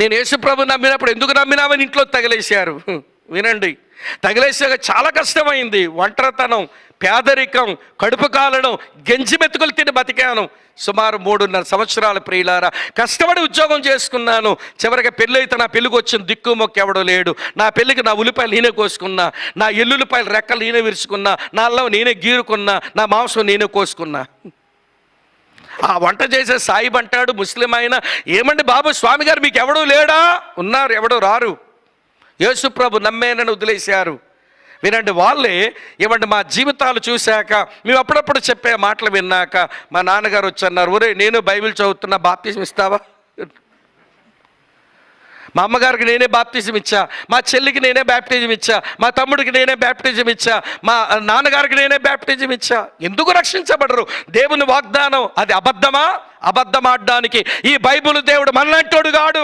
నేను యేసుప్రభు నమ్మినప్పుడు ఎందుకు నమ్మినామని ఇంట్లో తగిలేశారు? వినండి. తగిలేసాక చాలా కష్టమైంది. ఒంటరితనం పేదరికం కడుపు కాలడం గెంజి మెతుకులు తిని బతికాను. సుమారు మూడున్నర సంవత్సరాల ప్రియులారా కష్టపడి ఉద్యోగం చేసుకున్నాను. చివరికి పెళ్ళి అయితే నా పెళ్ళికి వచ్చిన దిక్కు మొక్క ఎవడో లేడు. నా పెళ్ళికి నా ఉల్లిపాయలు నేనే కోసుకున్నా. నా ఎల్లుల్లిపాయలు రెక్కలు నేనే విరుచుకున్నా. నా అల్లం నేనే గీరుకున్నా. నా మాంసం నేనే కోసుకున్నా. ఆ వంట చేసే సాయిబ్ అంటాడు ముస్లిం అయినా. ఏమండి బాబు స్వామి గారు మీకు ఎవడూ లేడా? ఉన్నారు ఎవడో రారు. యేసుప్రభు నమ్మేనని వదిలేశారు. వినండి వాళ్ళే ఏమంటే మా జీవితాలు చూశాక మేము అప్పుడప్పుడు చెప్పే మాటలు విన్నాక మా నాన్నగారు వచ్చి అన్నారు ఒరే నేను బైబిల్ చదువుతున్నా బాప్తిజం ఇస్తావా మా అమ్మగారికి నేనే బాప్తిజం ఇచ్చా మా చెల్లికి నేనే బ్యాప్టిజం ఇచ్చా మా తమ్ముడికి నేనే బ్యాప్టిజం ఇచ్చా మా నాన్నగారికి నేనే బ్యాప్టిజం ఇచ్చా. ఎందుకు రక్షించబడరు? దేవుని వాగ్దానం అది అబద్ధమా? అబద్ధమాడడానికి ఈ బైబిల్ దేవుడు మనలాంటోడు కాడు.